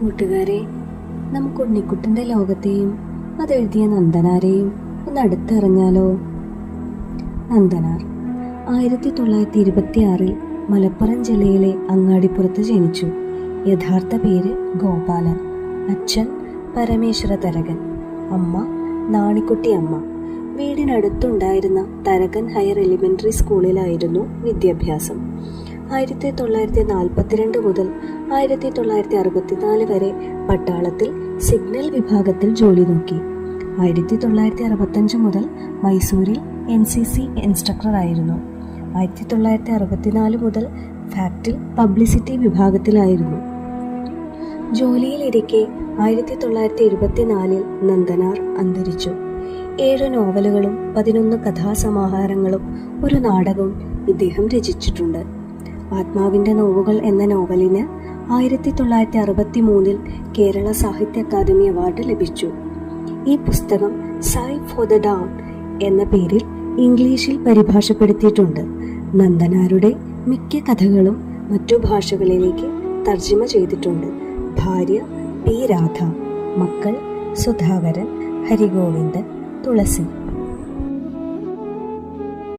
കൂട്ടുകാരെ നമുക്ക് ഉണ്ണിക്കുട്ടിന്റെ ലോകത്തെയും അതെഴുതിയ നന്ദനാരെയും ഒന്ന് അടുത്തറിഞ്ഞാലോ നന്ദനാർ ആയിരത്തി തൊള്ളായിരത്തി ഇരുപത്തി ആറിൽ മലപ്പുറം ജില്ലയിലെ അങ്ങാടിപ്പുറത്ത് ജനിച്ചു. യഥാർത്ഥ പേര് ഗോപാലൻ. അച്ഛൻ പരമേശ്വര തരകൻ. അമ്മ നാണിക്കുട്ടി അമ്മ. വീടിനടുത്തുണ്ടായിരുന്ന തരകൻ ഹയർ എലിമെന്ററി സ്കൂളിലായിരുന്നു വിദ്യാഭ്യാസം. ആയിരത്തി തൊള്ളായിരത്തി നാൽപ്പത്തിരണ്ട് മുതൽ ആയിരത്തി തൊള്ളായിരത്തി അറുപത്തിനാല് വരെ പട്ടാളത്തിൽ സിഗ്നൽ വിഭാഗത്തിൽ ജോലി നോക്കി. ആയിരത്തി തൊള്ളായിരത്തി അറുപത്തഞ്ച് മുതൽ മൈസൂരിൽ എൻ സി സി ഇൻസ്ട്രക്ടറായിരുന്നു ആയിരത്തി തൊള്ളായിരത്തി അറുപത്തിനാല് മുതൽ ഫാക്ടിൽ പബ്ലിസിറ്റി വിഭാഗത്തിലായിരുന്നു. ജോലിയിലിരിക്കെ ആയിരത്തി തൊള്ളായിരത്തി എഴുപത്തിനാലിൽ നന്ദനാർ അന്തരിച്ചു. ഏഴ് നോവലുകളും പതിനൊന്ന് കഥാസമാഹാരങ്ങളും ഒരു നാടകവും ഇദ്ദേഹം രചിച്ചിട്ടുണ്ട്. ആത്മാവിന്റെ നോവുകൾ എന്ന നോവലിന് ആയിരത്തി തൊള്ളായിരത്തി അറുപത്തി മൂന്നിൽ കേരള സാഹിത്യ അക്കാദമി അവാർഡ് ലഭിച്ചു. ഈ പുസ്തകം സൈ ഫോർ ദ ഡൗൺ എന്ന പേരിൽ ഇംഗ്ലീഷിൽ പരിഭാഷപ്പെടുത്തിയിട്ടുണ്ട്. നന്ദനാരുടെ മിക്ക കഥകളും മറ്റു ഭാഷകളിലേക്ക് തർജമ ചെയ്തിട്ടുണ്ട്. ഭാര്യ പി. രാധ മക്കൾ സുധാകരൻ ഹരിഗോവിന്ദൻ തുളസി.